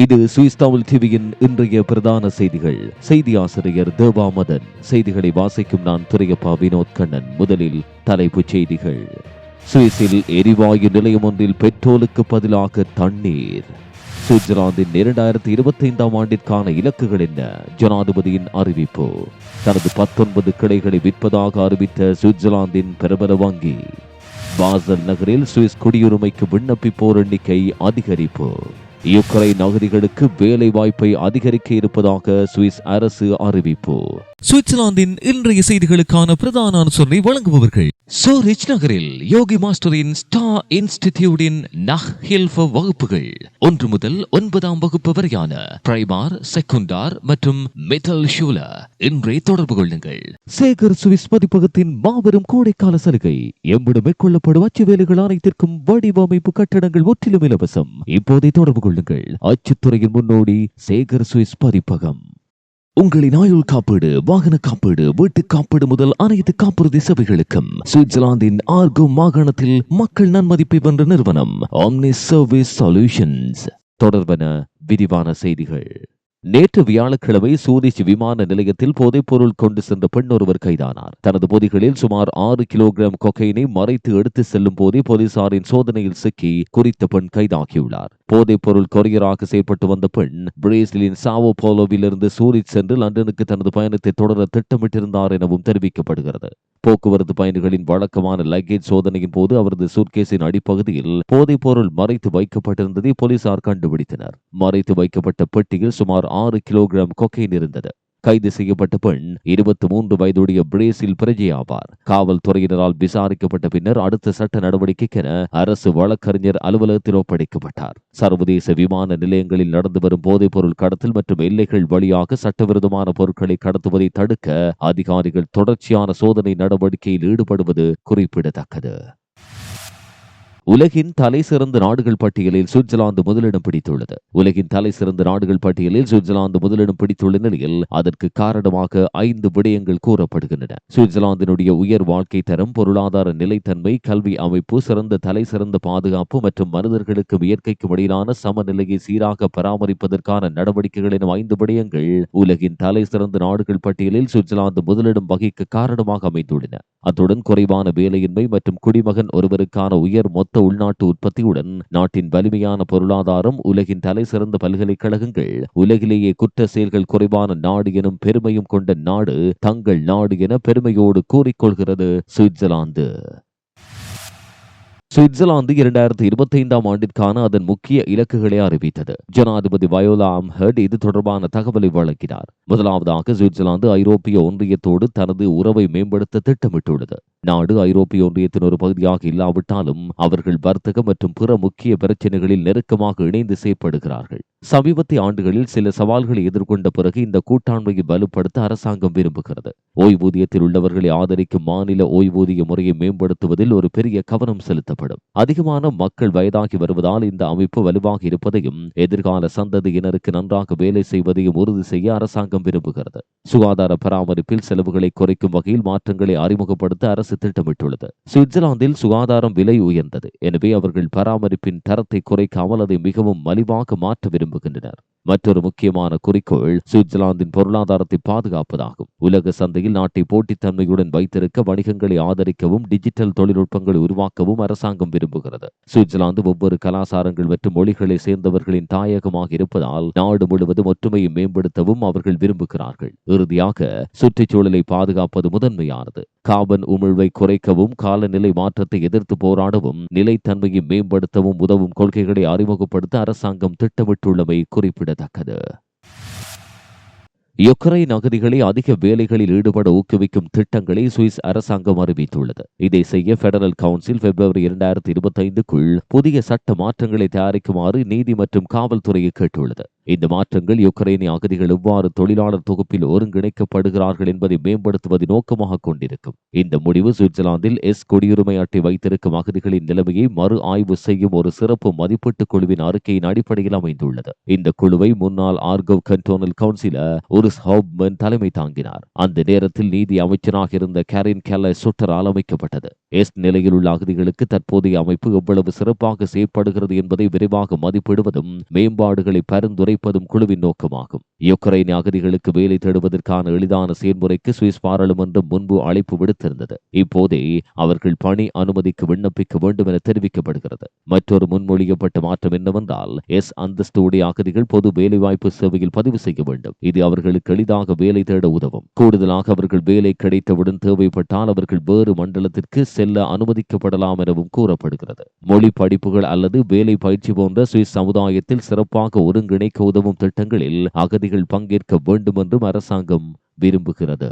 இது சுவிஸ் தமிழ் டிவியின் இன்றைய பிரதான செய்திகள். செய்தி ஆசிரியர் தேவா மதன் செய்திகளை வாசிக்கும் நான் துரையப்பா வினோத் கண்ணன். முதலில் தலைப்புச் செய்திகள். சுவிஸில் எரிவாயு நிலையம் ஒன்றில் பெட்ரோலுக்கு பதிலாக தண்ணீர். சுவிட்சர்லாந்தின் இரண்டாயிரத்தி இருபத்தி ஐந்தாம் ஆண்டிற்கான இலக்குகள் என்ன? ஜனாதிபதியின் அறிவிப்பு. தனது பத்தொன்பது கிளைகளை விற்பதாக அறிவித்த சுவிட்சர்லாந்தின் பிரபல வங்கி. பாசல் நகரில் சுவிஸ் குடியுரிமைக்கு விண்ணப்பிப்போர் எண்ணிக்கை அதிகரிப்பு. யுக்ரைன் அகதிகளுக்கு வேலை வாய்ப்பை அதிகரிக்க இருப்பதாக சுவிஸ் அரசு அறிவிப்பு. சுவிட்சர்லாந்தின் இன்றைய செய்திகளுக்கான பிரதான அனுசரணை வழங்குபவர்கள். சோரிச் நகரில் யோகி மாஸ்டரின் ஸ்டா இன்ஸ்டிடியூட்டின் நஹ் ஹில்ஃப வகுப்புகள் ஒன்று முதல் ஒன்பதாம் வகுப்பு வரையான பிரைமார் செகுண்டார் மற்றும் மெட்டல் ஷூல. இன்றே தொடர்பு கொள்ளுங்கள். சேகர் சுவிஸ் பதிப்பகத்தின் மாபெரும் கோடைக்கால சலுகை எம்மிடம் மேற்கொள்ளப்படும் அச்சு வேலைகள் அனைத்திற்கும் வடிவமைப்பு கட்டடங்கள் முற்றிலும் இலவசம். இப்போதே தொடர்பு கொள்ளுங்கள். அச்சுத்துறையின் முன்னோடி சேகர் சுவிஸ் பதிப்பகம் உங்களின் ஆயுள் காப்பீடு வாகன காப்பீடு வீட்டு காப்பீடு முதல் அனைத்து காப்புறுதி சேவைகளுக்கும் சுவிட்சர்லாந்தின் ஆர்கோ மாகாணத்தில் மக்கள் நன்மதிப்பை வென்ற நிறுவனம் ஆம்னி சர்வீஸ் சொல்யூஷன்ஸ் தொடர்பான விரிவான செய்திகள். நேற்று வியாழக்கிழமை சூரிச் விமான நிலையத்தில் போதைப்பொருள் கொண்டு சென்ற பெண் ஒருவர் கைதானார். தனது பொதிகளில் சுமார் ஆறு கிலோகிராம் கொக்கைனை மறைத்து எடுத்து செல்லும் போதே போலீசாரின் சோதனையில் சிக்கி குறித்த பெண் கைதாகியுள்ளார். போதைப்பொருள் கொரியராக செயல்பட்டு வந்த பெண் பிரேசிலின் சாவோ போலோவிலிருந்து சூரிச் சென்று லண்டனுக்கு தனது பயணத்தை தொடர திட்டமிட்டிருந்தார் எனவும் தெரிவிக்கப்படுகிறது. போக்குவரத்து பயணிகளின் வழக்கமான லக்கேஜ் சோதனையின் போது அவரது சூட்கேஸின் அடிப்பகுதியில் போதைப்பொருள் மறைத்து வைக்கப்பட்டிருந்ததை போலீசார் கண்டுபிடித்தனர். மறைத்து வைக்கப்பட்ட பெட்டியில் சுமார் ஆறு கிலோகிராம் கொக்கைன் இருந்தது. கைது செய்யப்பட்ட பெண் இருபத்தி மூன்று வயதுடைய பிரேசில் பிரஜை ஆவார். காவல்துறையினரால் விசாரிக்கப்பட்ட பின்னர் அடுத்த சட்ட நடவடிக்கைக்கென அரசு வழக்கறிஞர் அலுவலகத்தில் ஒப்படைக்கப்பட்டார். சர்வதேச விமான நிலையங்களில் நடந்து வரும் போதைப்பொருள் கடத்தல் மற்றும் எல்லைகள் வழியாக சட்டவிரோதமான பொருட்களை கடத்துவதை தடுக்க அதிகாரிகள் தொடர்ச்சியான சோதனை நடவடிக்கையில் ஈடுபடுவது குறிப்பிடத்தக்கது. உலகின் தலை சிறந்த நாடுகள் பட்டியலில் சுவிட்சர்லாந்து முதலிடம் பிடித்துள்ளது. உலகின் தலை சிறந்த நாடுகள் பட்டியலில் சுவிட்சர்லாந்து முதலிடம் பிடித்துள்ள நிலையில் அதற்கு காரணமாக ஐந்து விடயங்கள் கூறப்படுகின்றன. சுவிட்சர்லாந்தினுடைய உயர் வாழ்க்கை தரம் பொருளாதார நிலைத்தன்மை கல்வி அமைப்பு சிறந்த தலை சிறந்த பாதுகாப்பு மற்றும் மனிதர்களுக்கும் இயற்கைக்கும் இடையிலான சமநிலையை சீராக பராமரிப்பதற்கான நடவடிக்கைகள் என ஐந்து விடயங்கள் உலகின் தலை சிறந்த நாடுகள் பட்டியலில் சுவிட்சர்லாந்து முதலிடம் வகிக்க காரணமாக அமைந்துள்ளன. அத்துடன் குறைவான வேலையின்மை மற்றும் குடிமகன் ஒருவருக்கான உயர் மொத்த உள்நாட்டு உற்பத்தியுடன் நாட்டின் வலிமையான பொருளாதாரம் உலகின் தலை சிறந்த பல்கலைக்கழகங்கள் உலகிலேயே குற்ற செயல்கள் குறைவான நாடு எனும் பெருமையும் கொண்ட நாடு தங்கள் நாடு என பெருமையோடு கூறிக்கொள்கிறது சுவிட்சர்லாந்து. சுவிட்சர்லாந்து இரண்டாயிரத்தி இருபத்தி ஐந்தாம் ஆண்டிற்கான அதன் முக்கிய இலக்குகளை அறிவித்தது. ஜனாதிபதி வயோலா அம்ஹர்ட் இது தொடர்பான தகவலை வழங்கினார். முதலாவதாக சுவிட்சர்லாந்து ஐரோப்பிய ஒன்றியத்தோடு தனது உறவை மேம்படுத்த திட்டமிட்டுள்ளது. நாடு ஐரோப்பிய ஒன்றியத்தின் ஒரு பகுதியாக இல்லாவிட்டாலும் அவர்கள் வர்த்தக மற்றும் பிற முக்கிய பிரச்சனைகளில் நெருக்கமாக இணைந்து செயற்படுகிறார்கள். சமீபத்திய ஆண்டுகளில் சில சவால்களை எதிர்கொண்ட பிறகு இந்த கூட்டாண்மையை வலுப்படுத்த அரசாங்கம் விரும்புகிறது. ஓய்வூதியத்தில் உள்ளவர்களை ஆதரிக்கும் மாநில ஓய்வூதிய முறையை மேம்படுத்துவதில் ஒரு பெரிய கவனம் செலுத்தப்படும். அதிகமான மக்கள் வயதாகி வருவதால் இந்த அமைப்பு வலுவாக இருப்பதையும் எதிர்கால சந்ததியினருக்கு நன்றாக வேலை செய்வதையும் உறுதி செய்ய அரசாங்கம் விரும்புகிறது. சுகாதார பராமரிப்பில் செலவுகளை குறைக்கும் வகையில் மாற்றங்களை அறிமுகப்படுத்த அரசு திட்டமிட்டுள்ளது. சுவிட்சர்லாந்தில் சுகாதாரம் விலை உயர்ந்தது. எனவே அவர்கள் பராமரிப்பின் தரத்தை குறைக்காமல் அதை மிகவும் மலிவாக மாற்ற விரும்புகின்றனர். மற்றொரு முக்கியமான குறிக்கோள் சுவிட்சர்லாந்தின் பொருளாதாரத்தை பாதுகாப்பதாகும். உலக சந்தையில் நாட்டை போட்டித்தன்மையுடன் வைத்திருக்க வணிகங்களை ஆதரிக்கவும் டிஜிட்டல் தொழில்நுட்பங்களை உருவாக்கவும் அரசாங்கம் விரும்புகிறது. சுவிட்சர்லாந்து ஒவ்வொரு கலாச்சாரங்கள் மற்றும் மொழிகளை சேர்ந்தவர்களின் தாயகமாக இருப்பதால் நாடு முழுவதும் ஒற்றுமையை மேம்படுத்தவும் அவர்கள் விரும்புகிறார்கள். இறுதியாக சுற்றுச்சூழலை பாதுகாப்பது முதன்மையானது. காபன் உமிழ்வை குறைக்கவும் காலநிலை மாற்றத்தை எதிர்த்து போராடவும் நிலைத்தன்மையை மேம்படுத்தவும் உதவும் கொள்கைகளை அறிமுகப்படுத்த அரசாங்கம் திட்டமிட்டுள்ளமை குறிப்பிட குறிப்பிடத்தக்கது. யுக்ரைன் அகதிகளை அதிக வேலைகளில் ஈடுபட ஊக்குவிக்கும் திட்டங்களை சுவிஸ் அரசாங்கம் அறிவித்துள்ளது. இதை செய்ய பெடரல் கவுன்சில் பிப்ரவரி இரண்டாயிரத்தி இருபத்தைந்துக்குள் புதிய சட்ட மாற்றங்களை தயாரிக்குமாறு நீதி மற்றும் காவல்துறையை கேட்டுள்ளது. இந்த மாற்றங்கள் யுக்ரைனிய அகதிகள் எவ்வாறு தொழிலாளர் தொகுப்பில் ஒருங்கிணைக்கப்படுகிறார்கள் என்பதை மேம்படுத்துவதை நோக்கமாக கொண்டிருக்கும். இந்த முடிவு சுவிட்சர்லாந்தில் எஸ் குடியுரிமை அட்டை வைத்திருக்கும் அகதிகளின் நிலைமையை மறு ஆய்வு செய்யும் ஒரு சிறப்பு மதிப்பீட்டு குழுவின் அறிக்கையின் அடிப்படையில் அமைந்துள்ளது. இந்த குழுவை முன்னாள் Aargau cantonal councillor Urs Hauptmann தலைமை தாங்கினார். அந்த நேரத்தில் நீதி அமைச்சராக இருந்த கேரின் கெல்ல சுட்டரால் அமைக்கப்பட்டது. எஸ் நிலையில் உள்ள அகதிகளுக்கு தற்போதைய அமைப்பு எவ்வளவு சிறப்பாக செயற்படுகிறது என்பதை விரைவாக மதிப்பிடுவதும் மேம்பாடுகளை பரிந்துரைப்பதும் குழுவின் நோக்கமாகும். யுக்ரைன் அகதிகளுக்கு வேலை தேடுவதற்கான எளிதான செயல்முறைக்கு சுவிஸ் பாராளுமன்றம் முன்பு அழைப்பு விடுத்திருந்தது. இப்போதே அவர்கள் பணி அனுமதிக்கு விண்ணப்பிக்க வேண்டும் என தெரிவிக்கப்படுகிறது. மற்றொரு முன்மொழியப்பட்ட மாற்றம் என்னவென்றால் எஸ் அந்தஸ்து உடைய அகதிகள் பொது வேலைவாய்ப்பு சேவையில் பதிவு செய்ய வேண்டும். இது அவர்களுக்கு எளிதாக வேலை தேட உதவும். கூடுதலாக அவர்கள் வேலை கிடைத்தவுடன் தேவைப்பட்டால் அவர்கள் வேறு மண்டலத்திற்கு செல்ல அனுமதிக்கப்படலாம் எனவும் கூறப்படுகிறது. மொழி படிப்புகள் அல்லது வேலை பயிற்சி போன்ற சுவிஸ் சமுதாயத்தில் சிறப்பாக ஒருங்கிணைக்க உதவும் திட்டங்களில் அகதி அகதிகள் பங்கேற்க வேண்டும் என்றும் அரசாங்கம் விரும்புகிறது.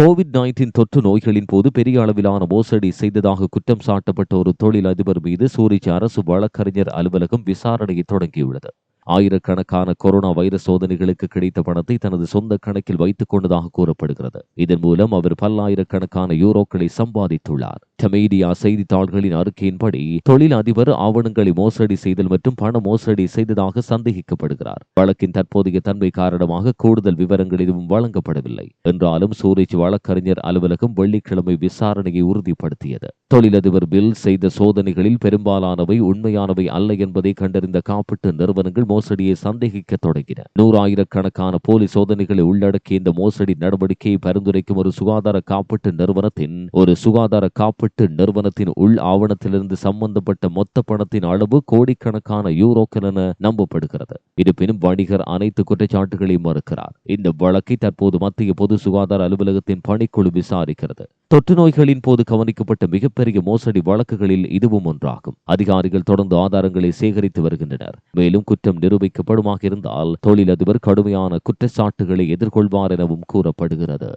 கோவிட் நைன்டீன் தொற்று நோய்களின் போது பெரிய அளவிலான மோசடி செய்ததாக குற்றம் சாட்டப்பட்ட ஒரு தொழில் அதிபர் மீது சூரிச் அரசு வழக்கறிஞர் அலுவலகம் விசாரணையை தொடங்கியுள்ளது. ஆயிரக்கணக்கான கொரோனா வைரஸ் சோதனைகளுக்கு கிடைத்த பணத்தை தனது சொந்த கணக்கில் வைத்துக் கொண்டதாக கூறப்படுகிறது. இதன் மூலம் அவர் பல்லாயிரக்கணக்கான யூரோக்களை சம்பாதித்துள்ளார். டமீடியா செய்தித்தாள்களின் அறிக்கையின்படி தொழில் அதிபர் ஆவணங்களை மோசடி செய்தல் மற்றும் பண மோசடி செய்ததாக சந்தேகிக்கப்படுகிறார். வழக்கின் தற்போதைய தன்மை காரணமாக கூடுதல் விவரங்கள் எதுவும் வழங்கப்படவில்லை. என்றாலும் சூரஜ் வழக்கறிஞர் அலுவலகம் வெள்ளிக்கிழமை விசாரணையை உறுதிப்படுத்தியது. தொழிலதிபர் பில் செய்த சோதனைகளில் பெரும்பாலானவை உண்மையானவை அல்ல என்பதை கண்டறிந்த காப்பீட்டு நிறுவனங்கள் மோசடியை சந்தேகிக்க தொடங்கின. நூறாயிரக்கணக்கான போலி சோதனைகளை உள்ளடக்கிய இந்த மோசடி நடவடிக்கையை பரிந்துரைக்கும் ஒரு சுகாதார காப்பீட்டு நிறுவனத்தின் ஒரு சுகாதார காப்பீட்டு நிறுவனத்தின் உள் ஆவணத்திலிருந்து சம்பந்தப்பட்ட மொத்த பணத்தின் அளவு கோடிக்கணக்கான யூரோக்கள் என நம்பப்படுகிறது. இருப்பினும் வணிகர் அனைத்து குற்றச்சாட்டுகளையும் மறுக்கிறார். இந்த வழக்கை தற்போது மத்திய பொது சுகாதார அலுவலகத்தின் பணிக்குழு விசாரிக்கிறது. தொற்று நோய்களின் போது கவனிக்கப்பட்ட மிகப்பெரிய மோசடி வழக்குகளில் இதுவும் ஒன்றாகும். அதிகாரிகள் தொடர்ந்து ஆதாரங்களை சேகரித்து வருகின்றனர். மேலும் குற்றம் நிரூபிக்கப்படுமாக இருந்தால் தொழிலதிபர் கடுமையான குற்றச்சாட்டுகளை எதிர்கொள்வார் எனவும் கூறப்படுகிறது.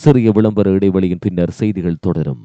சிறிய விளம்பர இடைவெளியின் பின்னர் செய்திகள் தொடரும்.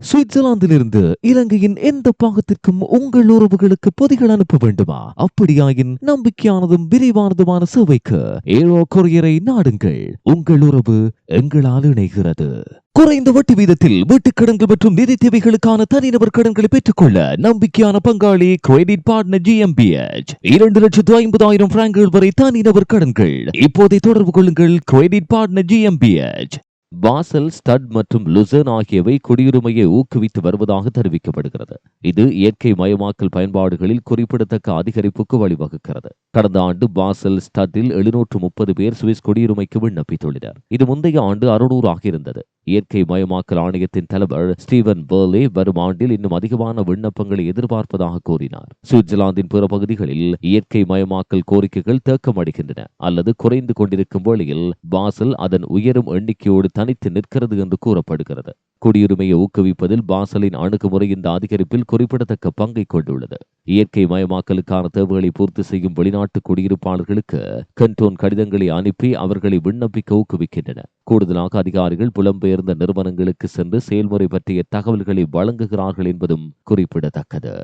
சுவிட்சர்லாந்திலிருந்து இலங்கையின் எந்த பாகத்திற்கும் உங்கள் உறவுகளுக்கு பொதிகள் அனுப்ப வேண்டுமா? அப்படியாயின் நம்பிக்கையானதும் விரிவானதுமான சேவைக்கு ஏரோ கொரியரை நாடுங்கள். உங்கள் உறவு எங்களால் இணைகிறது. குறைந்த வட்டி வீதத்தில் வீட்டுக் கடன்கள் மற்றும் நிதி தேவைகளுக்கான தனிநபர் கடன்களை பெற்றுக்கொள்ள நம்பிக்கையான பங்காளி கிரெடிட் பார்ட்னர் ஜிஎம்பிஎச் இரண்டு லட்சத்து ஐம்பதாயிரம் பிராங்குகள் வரை தனிநபர் கடன்கள். இப்போதை தொடர்பு கொள்ளுங்கள். கிரெடிட் பார்ட்னர் ஜிஎம்பிஎச் பாசல் ஸ்டட் மற்றும் லுசர்ன் ஆகியவை குடியுரிமையை ஊக்குவித்து வருவதாக தெரிவிக்கப்படுகிறது. இது இயற்கை மயமாக்கல் பயன்பாடுகளில் குறிப்பிடத்தக்க அதிகரிப்புக்கு வழிவகுக்கிறது. கடந்த ஆண்டு பாசல் ஸ்டட்டில் எழுநூற்று முப்பது பேர் சுவிஸ் குடியுரிமைக்கு விண்ணப்பித்துள்ளனர். இது முந்தைய ஆண்டு அறுநூறாக இருந்தது இயற்கை மயமாக்கல் ஆணையத்தின் தலைவர் ஸ்டீவன் பேர்லே வரும் ஆண்டில் இன்னும் அதிகமான விண்ணப்பங்களை எதிர்பார்ப்பதாக கூறினார். சுவிட்சர்லாந்தின் பிற பகுதிகளில் இயற்கை மயமாக்கல் கோரிக்கைகள் தேக்கமடைகின்றன. அல்லது குறைந்து கொண்டிருக்கும் வேளையில் பாசல் அதன் உயரும் எண்ணிக்கையோடு தனித்து நிற்கிறது என்று கூறப்படுகிறது. குடியுரிமையை ஊக்குவிப்பதில் பாசலின் அணுகுமுறை இந்த அதிகரிப்பில் குறிப்பிடத்தக்க பங்கை கொண்டுள்ளது. இயற்கை மயமாக்கலுக்கான தேவைகளை பூர்த்தி செய்யும் வெளிநாட்டு குடியிருப்பாளர்களுக்கு கண்டோன் கடிதங்களை அனுப்பி அவர்களை விண்ணப்பிக்க ஊக்குவிக்கின்றன கூடுதலாக அதிகாரிகள் புலம்பெயர்ந்த நிறுவனங்களுக்கு சென்று செயல்முறை பற்றிய தகவல்களை வழங்குகிறார்கள் என்பதும் குறிப்பிடத்தக்கது.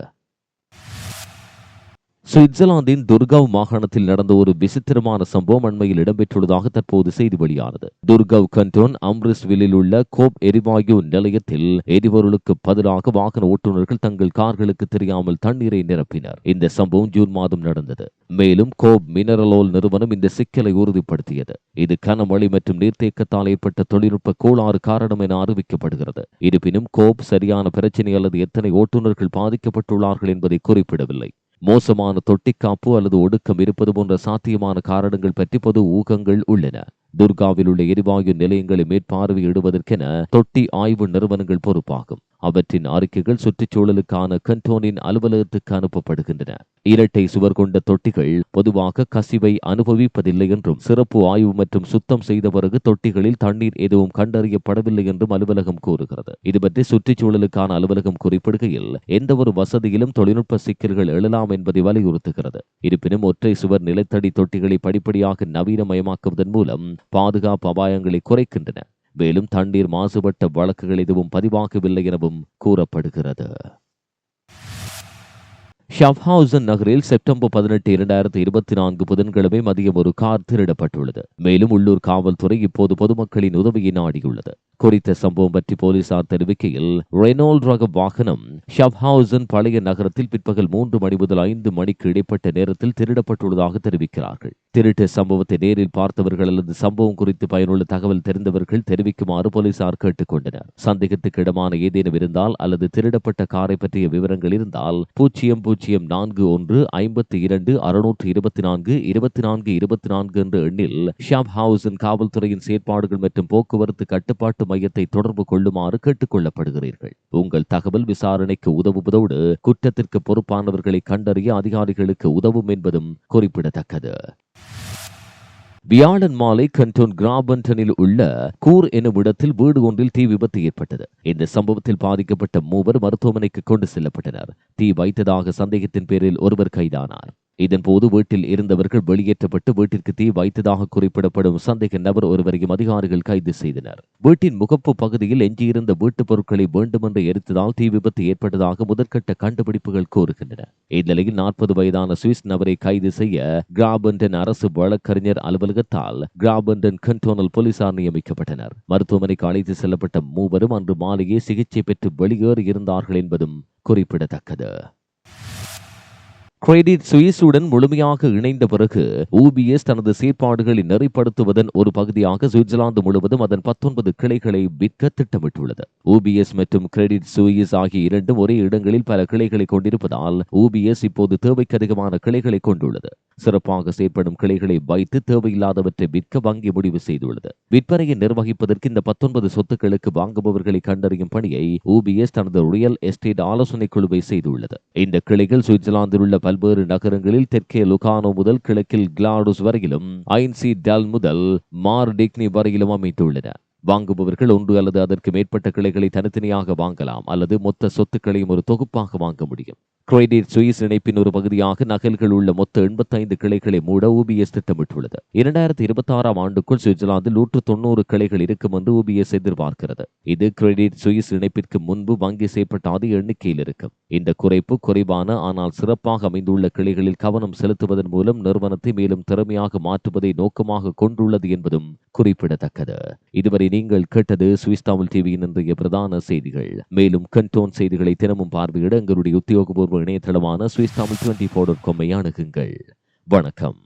சுவிட்சர்லாந்தின் துர்காவ் மாகாணத்தில் நடந்த ஒரு விசித்திரமான சம்பவம் அண்மையில் இடம்பெற்றுள்ளதாக தற்போது செய்தி வெளியானது. துர்காவ் கண்டோன் அம்ரிஸ்வில்லில் உள்ள கோப் எரிவாயு நிலையத்தில் எரிபொருளுக்கு பதிலாக வாகன ஓட்டுநர்கள் தங்கள் கார்களுக்கு தெரியாமல் தண்ணீரை நிரப்பினர். இந்த சம்பவம் ஜூன் மாதம் நடந்தது. மேலும் கோப் மினரலோல் நிறுவனம் இந்த சிக்கலை உறுதிப்படுத்தியது. இது கனமழை மற்றும் நீர்த்தேக்கத்தால் ஏற்பட்ட தொழில்நுட்ப கோளாறு காரணம் என அறிவிக்கப்படுகிறது. இருப்பினும் கோப் சரியான பிரச்சினை அல்லது எத்தனை ஓட்டுநர்கள் பாதிக்கப்பட்டுள்ளார்கள் என்பதை குறிப்பிடவில்லை. மோசமான தொட்டிக்காப்பு அல்லது ஒடுக்கம் இருப்பது போன்ற சாத்தியமான காரணங்கள் பற்றி பொது ஊகங்கள் உள்ளன. துர்காவில் உள்ள எரிவாயு நிலையங்களை மேற்பார்வையிடுவதற்கென தொட்டி ஆய்வு நிறுவனங்கள் பொறுப்பாகும். அவற்றின் அறிக்கைகள் சுற்றுச்சூழலுக்கான கண்டோனின் அலுவலகத்துக்கு அனுப்பப்படுகின்றன. இரட்டை சுவர் கொண்ட தொட்டிகள் பொதுவாக கசிவை அனுபவிப்பதில்லை என்றும் சிறப்பு ஆய்வு மற்றும் சுத்தம் செய்த பிறகு தொட்டிகளில் தண்ணீர் எதுவும் கண்டறியப்படவில்லை என்றும் அலுவலகம் கூறுகிறது. இது பற்றி சுற்றுச்சூழலுக்கான அலுவலகம் குறிப்பிடுகையில் எந்தவொரு வசதியிலும் தொழில்நுட்ப சிக்கல்கள் எழலாம் என்பதை வலியுறுத்துகிறது. இருப்பினும் ஒற்றை சுவர் நிலத்தடி தொட்டிகளை படிப்படியாக நவீனமயமாக்குவதன் மூலம் பாதுகாப்பு அபாயங்களை குறைக்கின்றன. மேலும் தண்ணீர் மாசுபட்ட வழக்குகள் எதுவும் பதிவாகவில்லை எனவும் கூறப்படுகிறது. ஷப்ஹவுசன் நகரில் செப்டம்பர் பதினெட்டு இரண்டாயிரத்தி இருபத்தி நான்கு புதன்கிழமை மதியம் ஒரு கார் திருடப்பட்டுள்ளது. மேலும் உள்ளூர் காவல்துறை இப்போது பொதுமக்களின் உதவியை நாடியுள்ளது. குறித்த சம்பவம் பற்றி போலீசார் தெரிவிக்கையில் ரெனோல்ட் ரக வாகனம் ஷப்ஹவுசன் பழைய நகரத்தில் பிற்பகல் மூன்று மணி முதல் ஐந்து மணிக்கு இடைப்பட்ட நேரத்தில் திருடப்பட்டுள்ளதாக தெரிவிக்கிறார்கள். திருட்டு சம்பவத்தை நேரில் பார்த்தவர்கள் அல்லது சம்பவம் குறித்து பயனுள்ள தகவல் தெரிந்தவர்கள் தெரிவிக்குமாறு போலீசார் கேட்டுக் கொண்டனர் சந்தேகத்துக்கு இடமான ஏதேனும் இருந்தால் அல்லது திருடப்பட்ட காரை பற்றிய விவரங்கள் இருந்தால் பூஜ்ஜியம் பூஜ்ஜியம் நான்கு ஒன்று ஐம்பத்தி இரண்டு அறுநூற்று இருபத்தி நான்கு இருபத்தி நான்கு இருபத்தி நான்கு என்ற எண்ணில் ஷாப் ஹவுஸின் காவல்துறையின் செயற்பாடுகள் மற்றும் போக்குவரத்து கட்டுப்பாட்டு மையத்தை தொடர்பு கொள்ளுமாறு கேட்டுக் கொள்ளப்படுகிறீர்கள். உங்கள் தகவல் விசாரணைக்கு உதவுவதோடு குற்றத்திற்கு பொறுப்பானவர்களை கண்டறிய அதிகாரிகளுக்கு உதவும் என்பதும் குறிப்பிடத்தக்கது. வியாழன் மாலை கண்டோன் கிராபன்டனில் உள்ள கூர் எனும் இடத்தில் வீடு ஒன்றில் தீ விபத்து ஏற்பட்டது. இந்த சம்பவத்தில் பாதிக்கப்பட்ட மூவர் மருத்துவமனைக்கு கொண்டு செல்லப்பட்டனர். தீ வைத்ததாக சந்தேகத்தின் பேரில் ஒருவர் கைதானார். இதன்போது வீட்டில் இருந்தவர்கள் வெளியேற்றப்பட்டு வீட்டிற்கு தீ வைத்ததாக குறிப்பிடப்படும் சந்தேக நபர் ஒருவரையும் அதிகாரிகள் கைது செய்தனர். வீட்டின் முகப்பு பகுதியில் எஞ்சியிருந்த வீட்டுப் பொருட்களை வேண்டுமென்று எரித்ததால் தீ விபத்து ஏற்பட்டதாக முதற்கட்ட கண்டுபிடிப்புகள் கூறுகின்றன. இந்நிலையில் நாற்பது வயதான சுவிஸ் நபரை கைது செய்ய கிராபண்டன் அரசு வழக்கறிஞர் அலுவலகத்தால் கிராபண்டன் கண்டோனல் போலீசார் நியமிக்கப்பட்டனர். மருத்துவமனைக்கு அழைத்து செல்லப்பட்ட மூவரும் அன்று மாலையே சிகிச்சை பெற்று வெளியேறியிருந்தார்கள் என்பதும் குறிப்பிடத்தக்கது. கிரெடிட் சுவிஸுடன் முழுமையாக இணைந்த பிறகு ஊபிஎஸ் தனது செயற்பாடுகளை நெறிப்படுத்துவதன் ஒரு பகுதியாக சுவிட்சர்லாந்து முழுவதும் அதன் பத்தொன்பது கிளைகளை விற்க திட்டமிட்டுள்ளது. ஊபிஎஸ் மற்றும் கிரெடிட் சுவிஸ் ஆகிய இரண்டும் ஒரே இடங்களில் பல கிளைகளை கொண்டிருப்பதால் ஊபிஎஸ் இப்போது தேவைக்கு அதிகமான கிளைகளை கொண்டுள்ளது. சிறப்பாக செயற்படும் கிளைகளை வைத்து தேவையில்லாதவற்றை விற்க வங்கி முடிவு செய்துள்ளது. விற்பனையை நிர்வகிப்பதற்கு இந்த பத்தொன்பது சொத்துக்களுக்கு வாங்குபவர்களை கண்டறியும் பணியை ஊபிஎஸ் தனது ரியல் எஸ்டேட் ஆலோசனை குழுவை செய்துள்ளது. இந்த கிளைகள் சுவிட்சர்லாந்தில் உள்ள பல்வேறு நகரங்களில் தெற்கே லுகானோ முதல் கிழக்கில் கிளாடுஸ் வரையிலும் ஐன்சி டெல் முதல் மார் டிக்னி வரையிலும் அமைத்துள்ளன வாங்குபவர்கள் ஒன்று அல்லது அதற்கு மேற்பட்ட கிளைகளை தனித்தனியாக வாங்கலாம் அல்லது மொத்த சொத்துக்களையும் ஒரு தொகுப்பாக வாங்க முடியும். கிரெடிட் சுயிஸ் இணைப்பின் ஒரு பகுதியாக நகல்கள் உள்ள மொத்த எண்பத்தைந்து கிளைகளை மூட ஓபிஎஸ் திட்டமிட்டுள்ளது. இரண்டாயிரத்தி இருபத்தி ஆறாம் ஆண்டுக்குள் சுவிட்சர்லாந்து நூற்று தொண்ணூறு கிளைகள் இருக்கும் என்று ஓபிஎஸ் எதிர்பார்க்கிறது. இது கிரெடிட் சுயிஸ் இணைப்பிற்கு முன்பு வங்கி செய்யப்பட்ட அதிக எண்ணிக்கையில் இருக்கும். இந்த குறைப்பு குறைவான ஆனால் சிறப்பாக அமைந்துள்ள கிளைகளில் கவனம் செலுத்துவதன் மூலம் நிறுவனத்தை மேலும் திறமையாக மாற்றுவதை நோக்கமாக கொண்டுள்ளது என்பதும் குறிப்பிடத்தக்கது. இதுவரை நீங்கள் கேட்டது சுவிஸ் தமிழ் டிவியின் இன்றைய பிரதான செய்திகள். மேலும் கண்டோன் செய்திகளை தினமும் பார்வையிட எங்களுடைய உத்தியோகபூர்வ இணையதளமான Swiss Tamil twenty four dot காமை அணுகுங்கள். வணக்கம்.